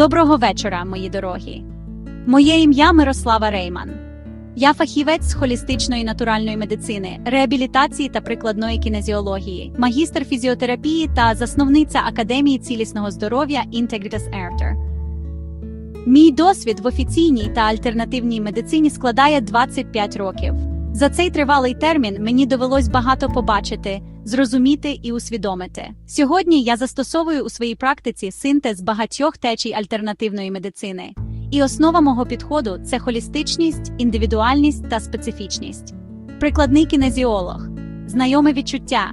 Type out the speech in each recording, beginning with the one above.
Доброго вечора, мої дорогі. Моє ім'я Мирослава Рейман. Я фахівець з холістичної натуральної медицини, реабілітації та прикладної кінезіології, магістр фізіотерапії та засновниця Академії цілісного здоров'я Integritas Airter. Мій досвід в офіційній та альтернативній медицині складає 25 років. За цей тривалий термін мені довелось багато побачити, зрозуміти і усвідомити. Сьогодні я застосовую у своїй практиці синтез багатьох течій альтернативної медицини. І основа мого підходу це холістичність, індивідуальність та специфічність. Прикладний кінезіолог, знайоме відчуття,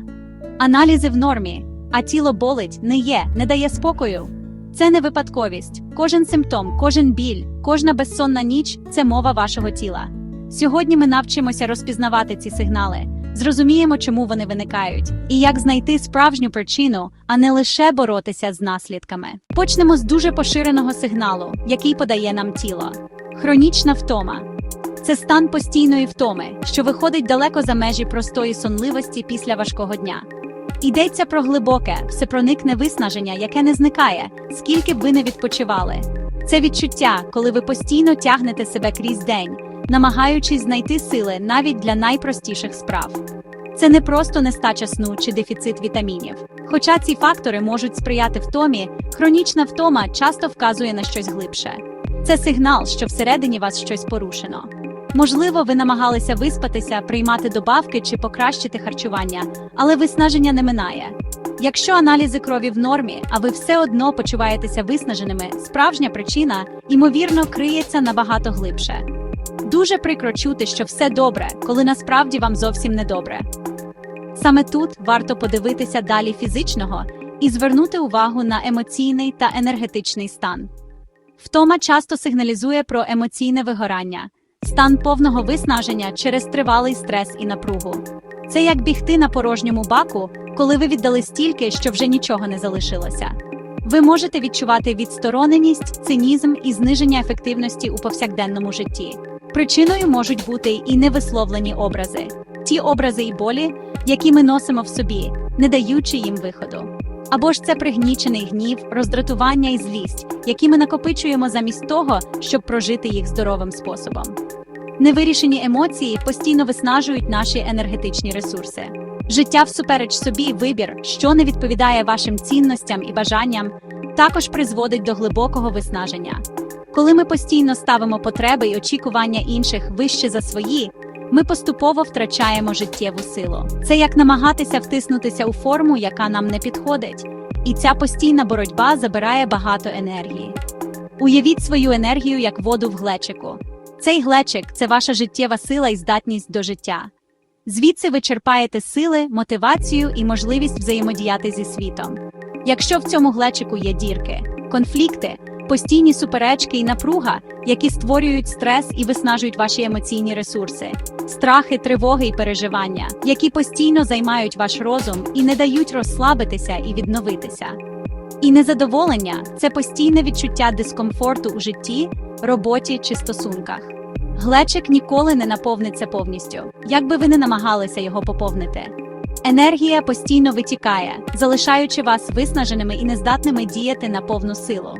аналізи в нормі, а тіло болить, не є, не дає спокою. Це не випадковість. Кожен симптом, кожен біль, кожна безсонна ніч це мова вашого тіла. Сьогодні ми навчимося розпізнавати ці сигнали, зрозуміємо, чому вони виникають, і як знайти справжню причину, а не лише боротися з наслідками. Почнемо з дуже поширеного сигналу, який подає нам тіло. Хронічна втома. Це стан постійної втоми, що виходить далеко за межі простої сонливості після важкого дня. Йдеться про глибоке, всепроникне виснаження, яке не зникає, скільки б ви не відпочивали. Це відчуття, коли ви постійно тягнете себе крізь день, намагаючись знайти сили навіть для найпростіших справ. Це не просто нестача сну чи дефіцит вітамінів. Хоча ці фактори можуть сприяти втомі, хронічна втома часто вказує на щось глибше. Це сигнал, що всередині вас щось порушено. Можливо, ви намагалися виспатися, приймати добавки чи покращити харчування, але виснаження не минає. Якщо аналізи крові в нормі, а ви все одно почуваєтеся виснаженими, справжня причина, ймовірно, криється набагато глибше. Дуже прикро чути, що все добре, коли насправді вам зовсім не добре. Саме тут варто подивитися далі фізичного і звернути увагу на емоційний та енергетичний стан. Втома часто сигналізує про емоційне вигорання, стан повного виснаження через тривалий стрес і напругу. Це як бігти на порожньому баку, коли ви віддали стільки, що вже нічого не залишилося. Ви можете відчувати відстороненість, цинізм і зниження ефективності у повсякденному житті. Причиною можуть бути і невисловлені образи, ті образи і болі, які ми носимо в собі, не даючи їм виходу. Або ж це пригнічений гнів, роздратування і злість, які ми накопичуємо замість того, щоб прожити їх здоровим способом. Невирішені емоції постійно виснажують наші енергетичні ресурси. Життя всупереч собі вибір, що не відповідає вашим цінностям і бажанням, також призводить до глибокого виснаження. Коли ми постійно ставимо потреби і очікування інших вище за свої, ми поступово втрачаємо життєву силу. Це як намагатися втиснутися у форму, яка нам не підходить, і ця постійна боротьба забирає багато енергії. Уявіть свою енергію як воду в глечику. Цей глечик це ваша життєва сила і здатність до життя. Звідси ви черпаєте сили, мотивацію і можливість взаємодіяти зі світом. Якщо в цьому глечику є дірки, конфлікти, постійні суперечки і напруга, які створюють стрес і виснажують ваші емоційні ресурси, страхи, тривоги і переживання, які постійно займають ваш розум і не дають розслабитися і відновитися. І незадоволення це постійне відчуття дискомфорту у житті, роботі чи стосунках. Глечик ніколи не наповниться повністю, як би ви не намагалися його поповнити. Енергія постійно витікає, залишаючи вас виснаженими і нездатними діяти на повну силу.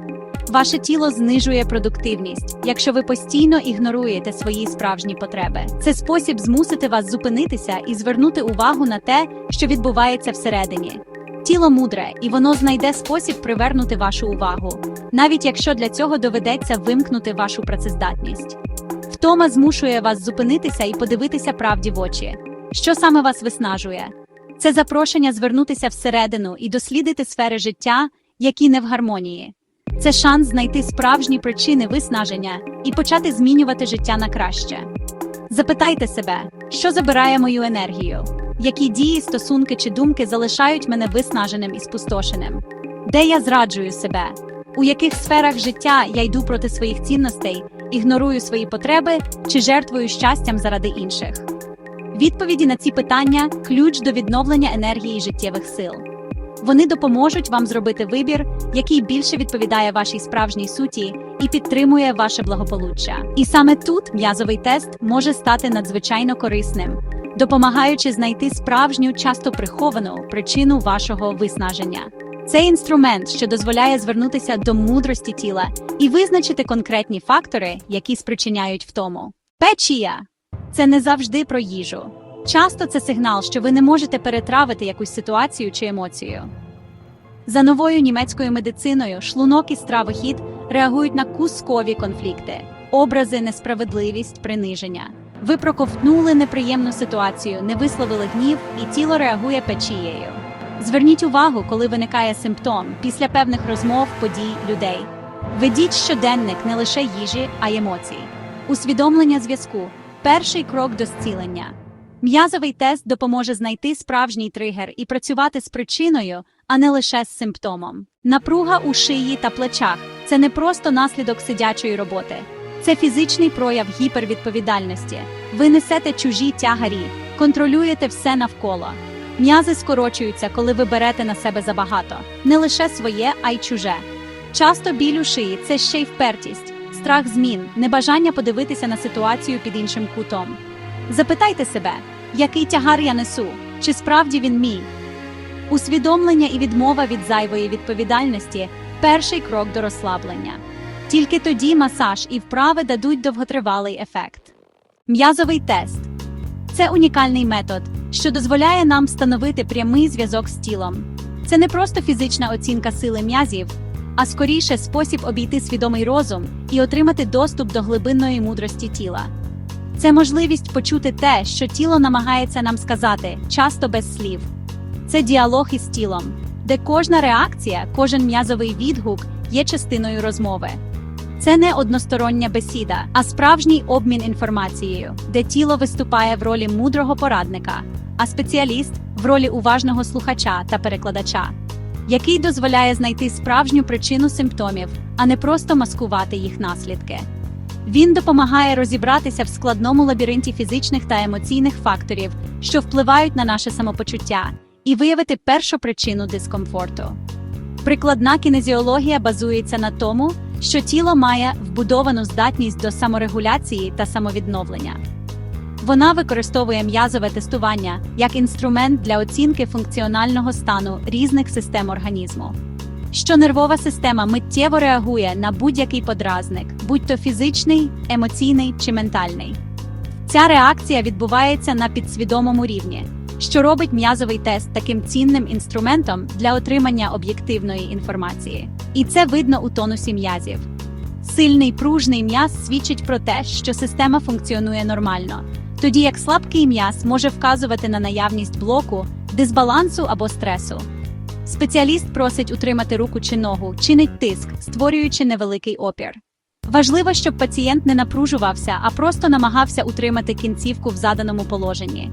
Ваше тіло знижує продуктивність, якщо ви постійно ігноруєте свої справжні потреби. Це спосіб змусити вас зупинитися і звернути увагу на те, що відбувається всередині. Тіло мудре, і воно знайде спосіб привернути вашу увагу, навіть якщо для цього доведеться вимкнути вашу працездатність. Втома змушує вас зупинитися і подивитися правді в очі. Що саме вас виснажує? Це запрошення звернутися всередину і дослідити сфери життя, які не в гармонії. Це шанс знайти справжні причини виснаження і почати змінювати життя на краще. Запитайте себе, що забирає мою енергію, які дії, стосунки чи думки залишають мене виснаженим і спустошеним, де я зраджую себе, у яких сферах життя я йду проти своїх цінностей, ігнорую свої потреби чи жертвую щастям заради інших. Відповіді на ці питання ключ до відновлення енергії життєвих сил. Вони допоможуть вам зробити вибір, який більше відповідає вашій справжній суті і підтримує ваше благополуччя. І саме тут м'язовий тест може стати надзвичайно корисним, допомагаючи знайти справжню, часто приховану причину вашого виснаження. Це інструмент, що дозволяє звернутися до мудрості тіла і визначити конкретні фактори, які спричиняють втому. Печія це не завжди про їжу. Часто це сигнал, що ви не можете перетравити якусь ситуацію чи емоцію. За новою німецькою медициною шлунок і стравохід реагують на кускові конфлікти, образи, несправедливість, приниження. Ви проковтнули неприємну ситуацію, не висловили гнів, і тіло реагує печією. Зверніть увагу, коли виникає симптом після певних розмов, подій, людей. Ведіть щоденник не лише їжі, а й емоцій. Усвідомлення зв'язку перший крок до зцілення. М'язовий тест допоможе знайти справжній тригер і працювати з причиною, а не лише з симптомом. Напруга у шиї та плечах це не просто наслідок сидячої роботи, це фізичний прояв гіпервідповідальності. Ви несете чужі тягарі, контролюєте все навколо. М'язи скорочуються, коли ви берете на себе забагато, не лише своє, а й чуже. Часто біль у шиї це ще й впертість, страх змін, небажання подивитися на ситуацію під іншим кутом. Запитайте себе, який тягар я несу, чи справді він мій? Усвідомлення і відмова від зайвої відповідальності перший крок до розслаблення. Тільки тоді масаж і вправи дадуть довготривалий ефект. М'язовий тест це унікальний метод, що дозволяє нам встановити прямий зв'язок з тілом. Це не просто фізична оцінка сили м'язів, а скоріше спосіб обійти свідомий розум і отримати доступ до глибинної мудрості тіла. Це можливість почути те, що тіло намагається нам сказати, часто без слів. Це діалог із тілом, де кожна реакція, кожен м'язовий відгук є частиною розмови. Це не одностороння бесіда, а справжній обмін інформацією, де тіло виступає в ролі мудрого порадника, а спеціаліст в ролі уважного слухача та перекладача, який дозволяє знайти справжню причину симптомів, а не просто маскувати їх наслідки. Він допомагає розібратися в складному лабіринті фізичних та емоційних факторів, що впливають на наше самопочуття, і виявити першу причину дискомфорту. Прикладна кінезіологія базується на тому, що тіло має вбудовану здатність до саморегуляції та самовідновлення. Вона використовує м'язове тестування як інструмент для оцінки функціонального стану різних систем організму. Що нервова система миттєво реагує на будь-який подразник, будь то фізичний, емоційний чи ментальний. Ця реакція відбувається на підсвідомому рівні, що робить м'язовий тест таким цінним інструментом для отримання об'єктивної інформації. І це видно у тонусі м'язів. Сильний пружний м'яз свідчить про те, що система функціонує нормально, тоді як слабкий м'яз може вказувати на наявність блоку, дисбалансу або стресу. Спеціаліст просить утримати руку чи ногу, чинить тиск, створюючи невеликий опір. Важливо, щоб пацієнт не напружувався, а просто намагався утримати кінцівку в заданому положенні.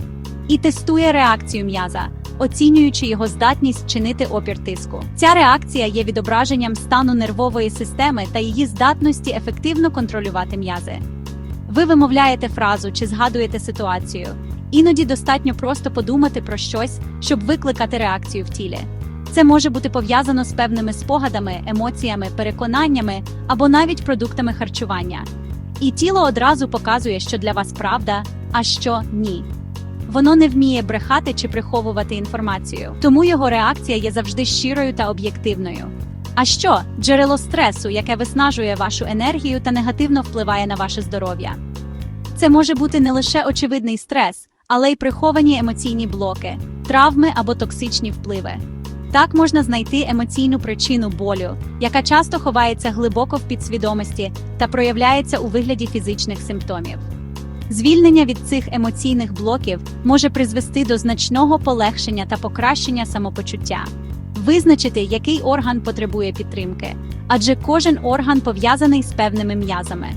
І тестує реакцію м'яза, оцінюючи його здатність чинити опір тиску. Ця реакція є відображенням стану нервової системи та її здатності ефективно контролювати м'язи. Ви вимовляєте фразу чи згадуєте ситуацію. Іноді достатньо просто подумати про щось, щоб викликати реакцію в тілі. Це може бути пов'язано з певними спогадами, емоціями, переконаннями або навіть продуктами харчування. І тіло одразу показує, що для вас правда, а що ні. Воно не вміє брехати чи приховувати інформацію, тому його реакція є завжди щирою та об'єктивною. А що джерело стресу, яке виснажує вашу енергію та негативно впливає на ваше здоров'я? Це може бути не лише очевидний стрес, але й приховані емоційні блоки, травми або токсичні впливи. Так можна знайти емоційну причину болю, яка часто ховається глибоко в підсвідомості та проявляється у вигляді фізичних симптомів. Звільнення від цих емоційних блоків може призвести до значного полегшення та покращення самопочуття. Визначити, який орган потребує підтримки, адже кожен орган пов'язаний з певними м'язами.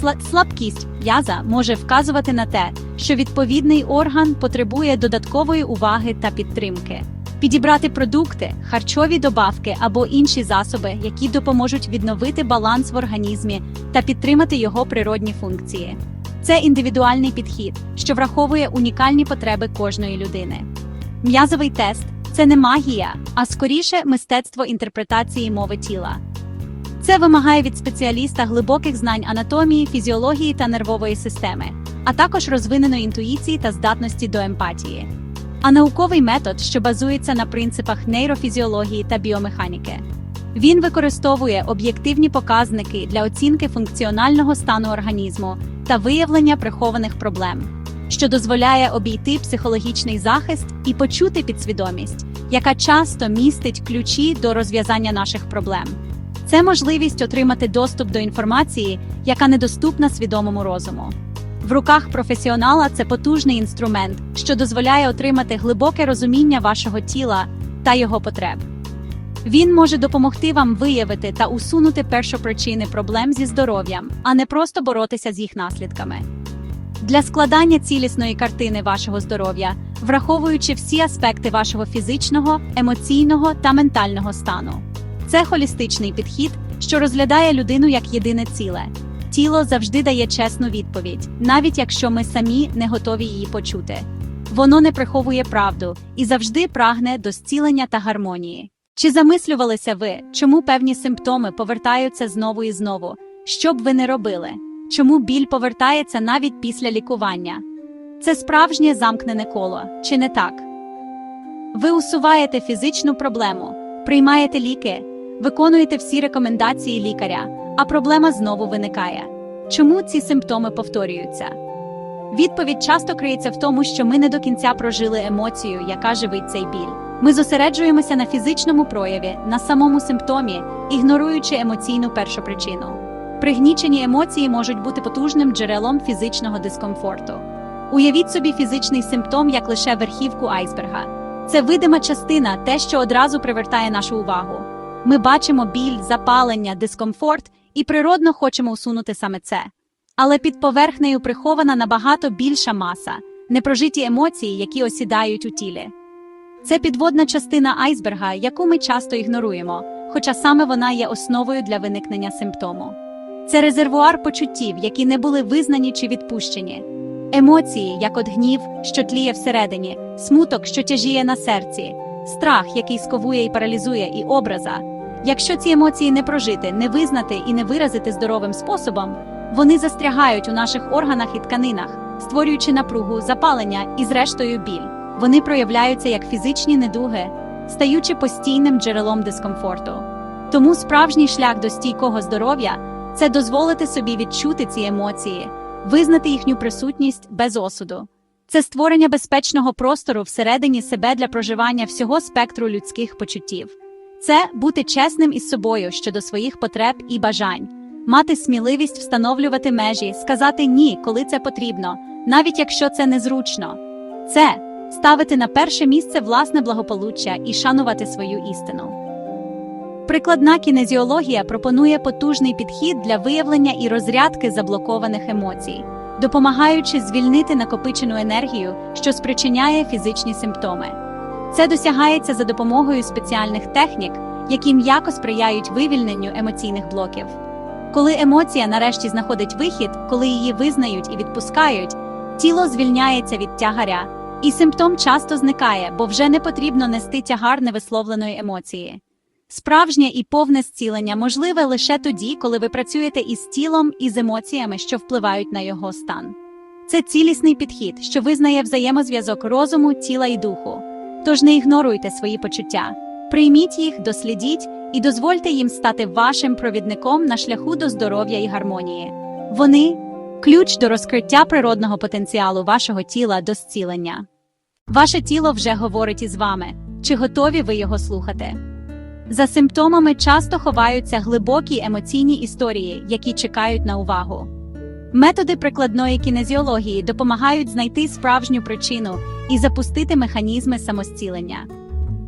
Сла- Слабкість м'яза може вказувати на те, що відповідний орган потребує додаткової уваги та підтримки. Підібрати продукти, харчові добавки або інші засоби, які допоможуть відновити баланс в організмі та підтримати його природні функції. Це індивідуальний підхід, що враховує унікальні потреби кожної людини. М'язовий тест це не магія, а скоріше мистецтво інтерпретації мови тіла. Це вимагає від спеціаліста глибоких знань анатомії, фізіології та нервової системи, а також розвиненої інтуїції та здатності до емпатії. А науковий метод, що базується на принципах нейрофізіології та біомеханіки. Він використовує об'єктивні показники для оцінки функціонального стану організму та виявлення прихованих проблем, що дозволяє обійти психологічний захист і почути підсвідомість, яка часто містить ключі до розв'язання наших проблем. Це можливість отримати доступ до інформації, яка недоступна свідомому розуму. В руках професіонала це потужний інструмент, що дозволяє отримати глибоке розуміння вашого тіла та його потреб. Він може допомогти вам виявити та усунути першопричини проблем зі здоров'ям, а не просто боротися з їх наслідками. Для складання цілісної картини вашого здоров'я, враховуючи всі аспекти вашого фізичного, емоційного та ментального стану. Це холістичний підхід, що розглядає людину як єдине ціле. Тіло завжди дає чесну відповідь, навіть якщо ми самі не готові її почути. Воно не приховує правду і завжди прагне до зцілення та гармонії. Чи замислювалися ви, чому певні симптоми повертаються знову і знову? Що б ви не робили? Чому біль повертається навіть після лікування? Це справжнє замкнене коло, чи не так? Ви усуваєте фізичну проблему, приймаєте ліки, виконуєте всі рекомендації лікаря, а проблема знову виникає. Чому ці симптоми повторюються? Відповідь часто криється в тому, що ми не до кінця прожили емоцію, яка живить цей біль. Ми зосереджуємося на фізичному прояві, на самому симптомі, ігноруючи емоційну першопричину. Пригнічені емоції можуть бути потужним джерелом фізичного дискомфорту. Уявіть собі фізичний симптом як лише верхівку айсберга. Це видима частина, те, що одразу привертає нашу увагу. Ми бачимо біль, запалення, дискомфорт і природно хочемо усунути саме це. Але під поверхнею прихована набагато більша маса, непрожиті емоції, які осідають у тілі. Це підводна частина айсберга, яку ми часто ігноруємо, хоча саме вона є основою для виникнення симптому. Це резервуар почуттів, які не були визнані чи відпущені. Емоції, як от гнів, що тліє всередині, смуток, що тяжіє на серці, страх, який сковує і паралізує, і образа. Якщо ці емоції не прожити, не визнати і не виразити здоровим способом, вони застрягають у наших органах і тканинах, створюючи напругу, запалення і, зрештою, біль. Вони проявляються як фізичні недуги, стаючи постійним джерелом дискомфорту. Тому справжній шлях до стійкого здоров'я це дозволити собі відчути ці емоції, визнати їхню присутність без осуду. Це створення безпечного простору всередині себе для проживання всього спектру людських почуттів. Це бути чесним із собою щодо своїх потреб і бажань, мати сміливість встановлювати межі, сказати ні, коли це потрібно, навіть якщо це незручно. Це ставити на перше місце власне благополуччя і шанувати свою істину. Прикладна кінезіологія пропонує потужний підхід для виявлення і розрядки заблокованих емоцій, допомагаючи звільнити накопичену енергію, що спричиняє фізичні симптоми. Це досягається за допомогою спеціальних технік, які м'яко сприяють вивільненню емоційних блоків. Коли емоція нарешті знаходить вихід, коли її визнають і відпускають, тіло звільняється від тягаря, і симптом часто зникає, бо вже не потрібно нести тягар невисловленої емоції. Справжнє і повне зцілення можливе лише тоді, коли ви працюєте із тілом і з емоціями, що впливають на його стан. Це цілісний підхід, що визнає взаємозв'язок розуму, тіла і духу. Тож не ігноруйте свої почуття, прийміть їх, дослідіть і дозвольте їм стати вашим провідником на шляху до здоров'я і гармонії. Вони ключ до розкриття природного потенціалу вашого тіла до зцілення. Ваше тіло вже говорить із вами, чи готові ви його слухати. За симптомами часто ховаються глибокі емоційні історії, які чекають на увагу. Методи прикладної кінезіології допомагають знайти справжню причину і запустити механізми самозцілення.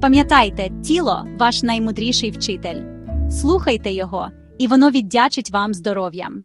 Пам'ятайте, тіло ваш наймудріший вчитель. Слухайте його, і воно віддячить вам здоров'ям.